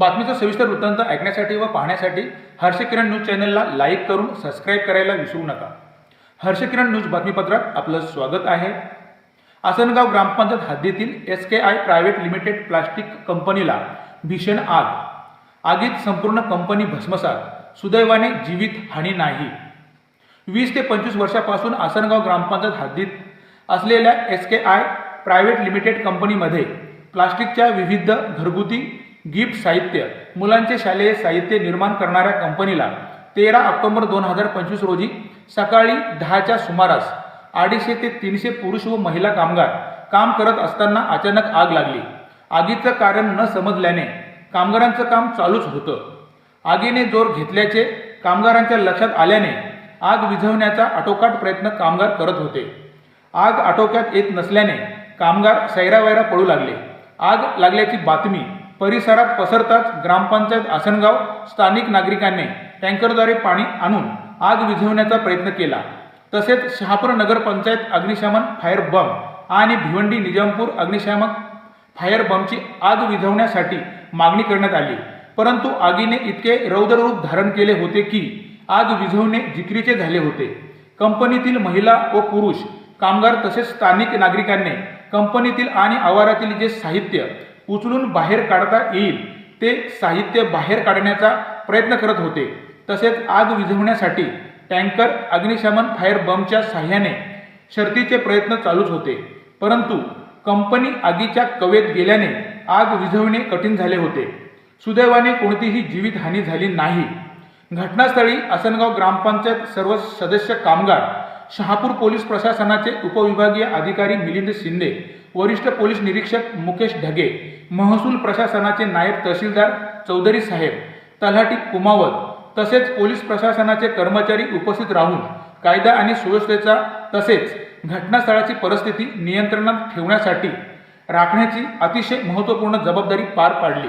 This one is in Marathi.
बातमीचा सविस्तर वृत्तांत ऐकण्यासाठी व पाहण्यासाठी हर्षकिरण न्यूज चॅनलला लाईक करून सबस्क्राईब करायला विसरू नका. हर्षकिरण न्यूज बातमीपत्रात आपलं स्वागत आहे. आसनगाव ग्रामपंचायत हद्दीतील S K I private limited plastic कंपनीला भीषण आग. आगीत संपूर्ण कंपनी भस्मसात. सुदैवाने जीवित हानी नाही. वीस ते पंचवीस वर्षापासून आसनगाव ग्रामपंचायत हद्दीत असलेल्या S K I private limited कंपनीमध्ये प्लास्टिकच्या विविध घरगुती गिफ्ट साहित्य मुलांचे शालेय साहित्य निर्माण करणाऱ्या कंपनीला तेरा ऑक्टोबर दोन हजार पंचवीस रोजी सकाळी दहाच्या सुमारास अडीचशे ते तीनशे पुरुष व महिला कामगार काम करत असताना अचानक आग लागली. आगीचं कारण न समजल्याने कामगारांचं काम चालूच होतं. आगीने जोर घेतल्याचे कामगारांच्या लक्षात आल्याने आग विझवण्याचा आटोकाट प्रयत्न कामगार करत होते. आग आटोक्यात येत नसल्याने कामगार सैरावैरा पडू लागले. आग लागल्याची बातमी परिसरात पसरताच ग्रामपंचायत आसनगाव स्थानिक नागरिकांनी टँकरद्वारे पाणी आणून आग विझवण्याचा प्रयत्न केला. तसेच शहापूर नगरपंचायत अग्निशमन फायर बम आणि भिवंडी निजामपूर अग्निशामक फायर बमची आग विझवण्यासाठी मागणी करण्यात आली. परंतु आगीने इतके रौद्ररूप धारण केले होते की आग विझवणे जिकरीचे झाले होते. कंपनीतील महिला व पुरुष कामगार तसेच स्थानिक नागरिकांनी कंपनीतील आणि आवारातील जे साहित्य उचलून बाहेर काढता येईल. ते साहित्य बाहेर काढण्याचा प्रयत्न करत होते. तसेच आग विझवण्यासाठी टँकर अग्निशमन फायर बमच्या साह्याने शर्तीचे प्रयत्न चालूच होते. परंतु कंपनी आगीच्या कवेत गेल्याने आग विझवणे कठीण झाले होते. सुदैवाने कोणतीही जीवितहानी झाली नाही. घटनास्थळी आसनगाव ग्रामपंचायत सर्व सदस्य कामगार शहापूर पोलीस प्रशासनाचे उपविभागीय अधिकारी मिलिंद शिंदे वरिष्ठ पोलीस निरीक्षक मुकेश ढगे महसूल प्रशासनाचे नायब तहसीलदार चौधरी साहेब तलाठी कुमावत तसेच पोलीस प्रशासनाचे कर्मचारी उपस्थित राहून कायदा आणि सुव्यवस्थेचा तसेच घटनास्थळाची परिस्थिती नियंत्रणात ठेवण्यासाठी राखण्याची अतिशय महत्त्वपूर्ण जबाबदारी पार पाडली.